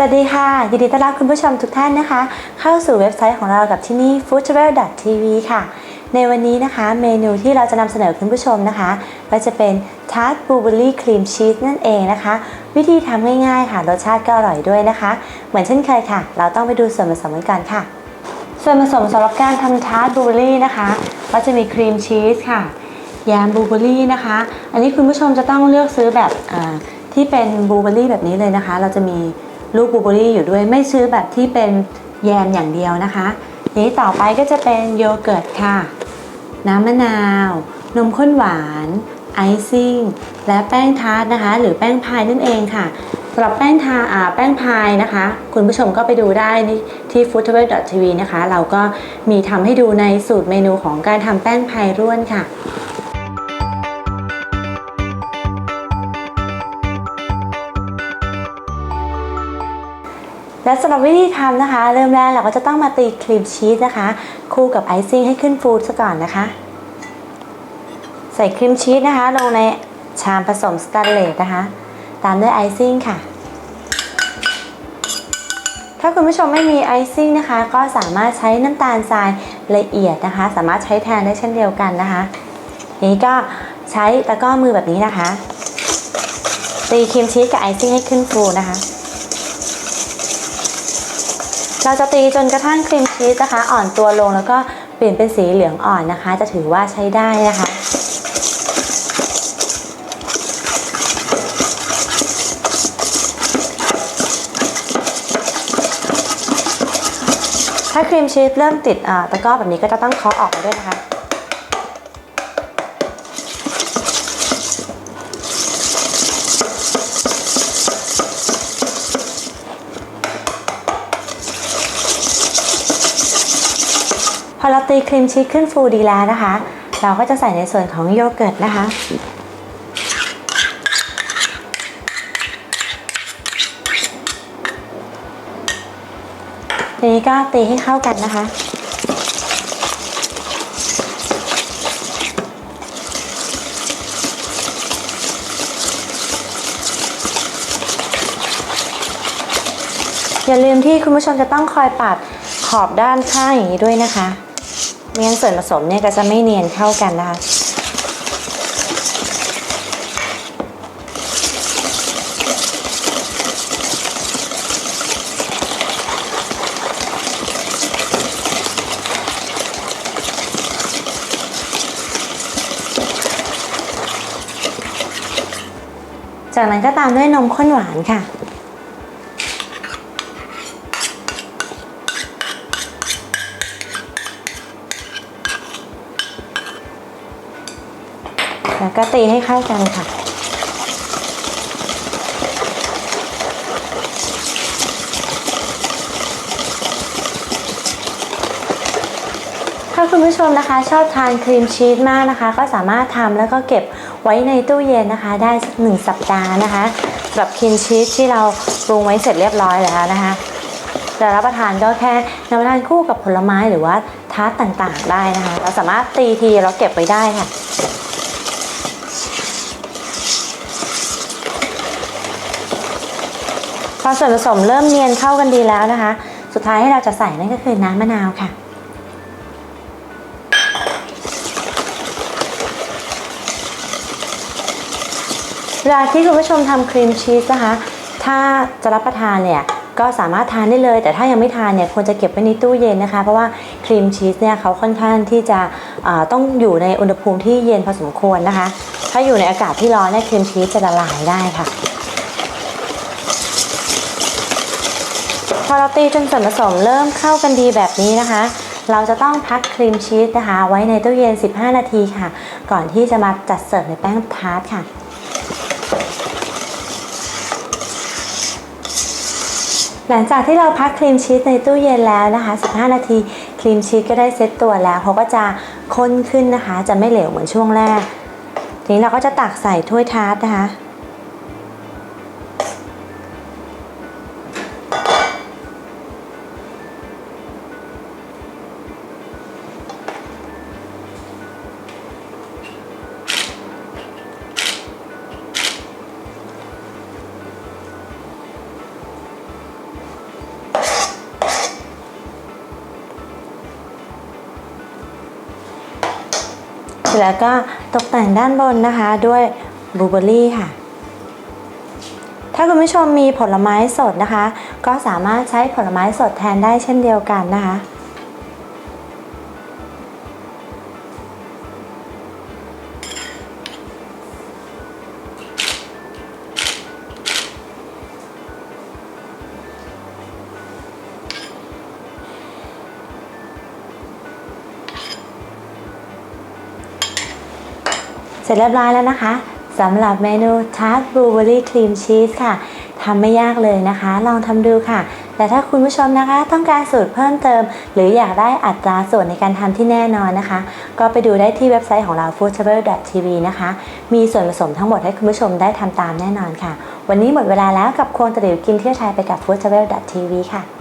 สวัสดีค่ะ ยินดีต้อนรับคุณผู้ชมทุกท่านนะคะ เข้าสู่เว็บไซต์ของเรากับที่นี่ f o o d t r a v e l TV ค่ะ ในวันนี้นะคะ เมนูที่เราจะนำเสนอคุณผู้ชมนะคะ ก็จะเป็นทาร์ตบลูเบอรี่ครีมชีสนั่นเองนะคะ วิธีทำง่ายๆค่ะ รสชาติก็อร่อยด้วยนะคะ เหมือนเช่นเคยค่ะ เราต้องไปดูส่วนผสมกันก่อนค่ะ ส่วนผสมสำหรับการทำทาร์ตบลูเบอรี่นะคะ ก็จะมีครีมชีสค่ะแยมบลูเบอรี่นะคะ อันนี้คุณผู้ชมจะต้องเลือกซื้อแบบที่เป็นบลูเบอรี่แบบนี้เลยนะคะ เราจะมี ลูกบลูเบอรี่อยู่ด้วยไม่ซื้อแบบที่เป็นแยมอย่างเดียวนะคะนี้ต่อไปก็จะเป็นโยเกิร์ตค่ะ น้ำมะนาว นมข้นหวาน ไอซิ่ง และแป้งทาร์ตนะคะ หรือแป้งพายนั่นเองค่ะสำหรับแป้งทาอ่าแป้งพายนะคะ คุณผู้ชมก็ไปดูได้ที่ f o o d t v e t v นะคะ เราก็มีทำให้ดูในสูตรเมนูของการทำแป้งพายร่วนค่ะ และสำหรับวิธีทำนะคะ เริ่มแรกเราก็จะต้องมาตีครีมชีสนะคะ คู่กับไอซิ่งให้ขึ้นฟูซะก่อนนะคะ ใส่ครีมชีสนะคะ ลงในชามผสมสแตนเลสนะคะ ตามด้วยไอซิ่งค่ะ ถ้าคุณผู้ชมไม่มีไอซิ่งนะคะ ก็สามารถใช้น้ำตาลทรายละเอียดนะคะ สามารถใช้แทนได้เช่นเดียวกันนะคะนี้ก็ใช้ตะก้อมือแบบนี้นะคะ ตีครีมชีสกับไอซิ่งให้ขึ้นฟูนะคะ เราจะตีจนกระทั่งครีมชีสนะคะ อ่อนตัวลงแล้วก็เปลี่ยนเป็นสีเหลืองอ่อนนะคะ จะถือว่าใช้ได้นะคะถ้าครีมชีสเริ่มติดตะกร้อแบบนี้ก็จะต้องเคาะออกไปด้วยนะคะ พอเราตีครีมชีสขึ้นฟูดีแล้วนะคะ เราก็จะใส่ในส่วนของโยเกิร์ตนะคะทีนี้ก็ตีให้เข้ากันนะคะ อย่าลืมที่คุณผู้ชมจะต้องคอยปัดขอบด้านข้างอย่างนี้ด้วยนะคะ ไม่งั้นส่วนผสมเนี่ยก็จะไม่เนียนเข้ากันนะคะจากนั้นก็ตามด้วยนมข้นหวานค่ะ แล้วก็ตีให้เข้ากันค่ะ ถ้าคุณผู้ชมนะคะ ชอบทานครีมชีสมากนะคะ ก็สามารถทำแล้วก็เก็บไว้ในตู้เย็นนะคะ ได้สักหนึ่งสัปดาห์นะคะสำหรับครีมชีสที่เราปรุงไว้เสร็จเรียบร้อยแล้วนะคะจะรับประทานก็แค่นำมาทานคู่กับผลไม้หรือว่าทาร์ตต่างๆ ได้นะคะ เราสามารถตีทีแล้วเก็บไว้ได้ค่ะ อส่วนผสมเริ่มเนียนเข้ากันดีแล้วนะคะ สุดท้ายที่เราจะใส่นั่นก็คือน้ำมะนาวค่ะเวลาที่คุณผู้ชมทำครีมชีสนะคะ ถ้าจะรับประทานเนี่ยก็สามารถทานได้เลย แต่ถ้ายังไม่ทานเนี่ยควรจะเก็บไว้ในตู้เย็นนะคะ เพราะว่าครีมชีสเนี่ยเขาค่อนข้างที่จะต้องอยู่ในอุณหภูมิที่เย็นพอสมควรนะคะ ถ้าอยู่ในอากาศที่ร้อนเนี่ยครีมชีสจะละลายได้ค่ะ พอเราตีจนส่วนผสมเริ่มเข้ากันดีแบบนี้นะคะ เราจะต้องพักครีมชีสนะคะ ไว้ในตู้เย็น 15 นาทีค่ะ ก่อนที่จะมาจัดเสิร์ฟในแป้งทาร์ตค่ะหลังจากที่เราพักครีมชีสในตู้เย็นแล้วนะคะ 15 นาที ครีมชีสก็ได้เซตตัวแล้วเขาก็จะข้นขึ้นนะคะ จะไม่เหลวเหมือนช่วงแรก ทีนี้เราก็จะตักใส่ถ้วยทาร์ตนะคะ เสร็จแล้วก็ตกแต่งด้านบนนะคะด้วยบลูเบอร์รี่ค่ะ ถ้าคุณผู้ชมมีผลไม้สดนะคะ ก็สามารถใช้ผลไม้สดแทนได้เช่นเดียวกันนะคะ สร็จเรียบร้อยแล้วนะคะสำหรับเมนูทาร์ตบลูเบอรี่ครีมชีสค่ะทำไม่ยากเลยนะคะ ลองทำดูค่ะ แต่ถ้าคุณผู้ชมนะคะ ต้องการสูตรเพิ่มเติม หรืออยากได้อัตราส่วนในการทำที่แน่นอนนะคะ ก็ไปดูได้ที่เว็บไซต์ของเรา foodtravel.tv นะคะ มีส่วนผสมทั้งหมดให้คุณผู้ชมได้ทำตามแน่นอนค่ะ วันนี้หมดเวลาแล้วกับโครงตะหลิวกินเที่ยวไทยไปกับ foodtravel.tv ค่ะ